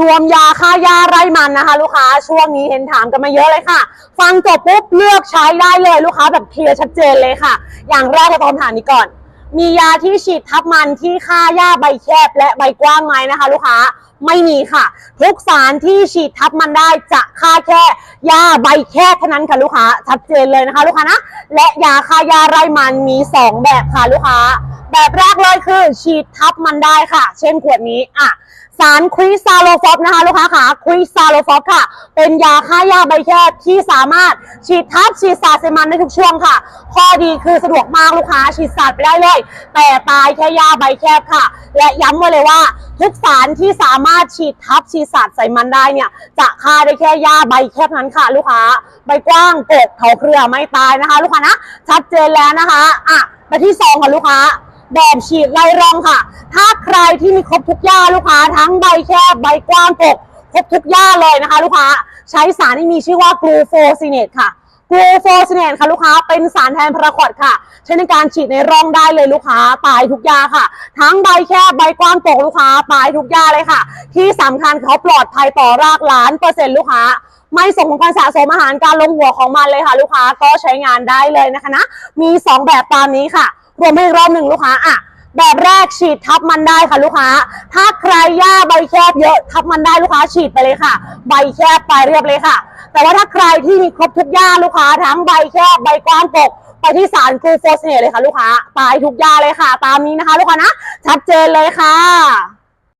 รวมยาฆ่าหญ้าไร่มันนะคะ ลูกค้าช่วงนี้เห็นถามกันมาเยอะเลยค่ะ ฟังจบปุ๊บเลือกใช้ได้เลยลูกค้าแบบเคลียร์ชัดเจนเลยค่ะ อย่างแรกเราตอบถามนี้ก่อน มียาที่ฉีดทับมันที่ฆ่าหญ้าใบแคบและใบกว้างไหมนะคะ ลูกค้าไม่มีค่ะ ทุกสารที่ฉีดทับมันได้จะฆ่าแค่หญ้าใบแคบเท่านั้นค่ะลูกค้าชัดเจนเลยนะคะ ลูกค้านะและยาฆ่าหญ้าไรมันมีสองแบบค่ะลูกค้า แบบแรกเลยคือ ฉีดทับมันได้ค่ะ เช่นขวดนี้อะสารควิซาโลฟอปนะคะลูกค้าค่ะควิซาโลฟอปค่ะ เป็นยาฆ่าหญ้าใบแคบที่สามารถฉีดทับฉีดสาดเซมันได้ทุกช่วงค่ะ ข้อดีคือสะดวกมากลูกค้าฉีดสาดไปได้เลย แต่ตายแค่หญ้าใบแคบค่ะ และย้ำไว้เลยว่า ทุกสารที่สามารถฉีดทับฉีดสาดใส่มันได้เนี่ย จะฆ่าได้แค่หญ้าใบแคบนั้นค่ะ ลูกค้าใบกว้างกกเขาเครือไม่ตายนะคะ ลูกค้านะชัดเจนแล้วนะคะอะไปที่สองค่ะลูกค้า แบบฉีดไล่รองค่ะ ถ้าใครที่มีครบทุกหญ้าลูกค้า ทั้งใบแคบใบกว้างปกครบทุกหญ้าเลยนะคะ ลูกค้าใช้สารที่มีชื่อว่ากลูโฟซิเนตค่ะกลูโฟซิเนตค่ะลูกค้าเป็นสารแทนพาราควอดค่ะใช้ในการฉีดในร่องได้เลยลูกค้าตายทุกหญ้าค่ะ ทั้งใบแคบใบกว้างปกลูกค้าตายทุกหญ้าเลยค่ะ ที่สำคัญเขาปลอดภัยต่อรากล้านเปอร์เซ็นต์ลูกค้า ไม่ส่งผลการสะสมอาหารการลงหัวของมันเลยค่ะ ลูกค้าก็ใช้งานได้เลยนะคะนะมี 2 แบบตามนี้ค่ะ รวมให้อีกรอบหนึ่งลูกค้าอะแบบแรกฉีดทับมันได้ค่ะลูกค้า ถ้าใครหญ้าใบแคบเยอะทับมันได้ลูกค้าฉีดไปเลยค่ะ ใบแคบไปเรียบเลยค่ะ แต่ว่าถ้าใครที่มีครบทุกหญ้าลูกค้าทั้งใบแคบใบกว้างปกไปที่สารกลูโฟสเนตเลยค่ะลูกค้าตายทุกหญ้าเลยค่ะ ตามนี้นะคะ ลูกค้านะชัดเจนเลยค่ะ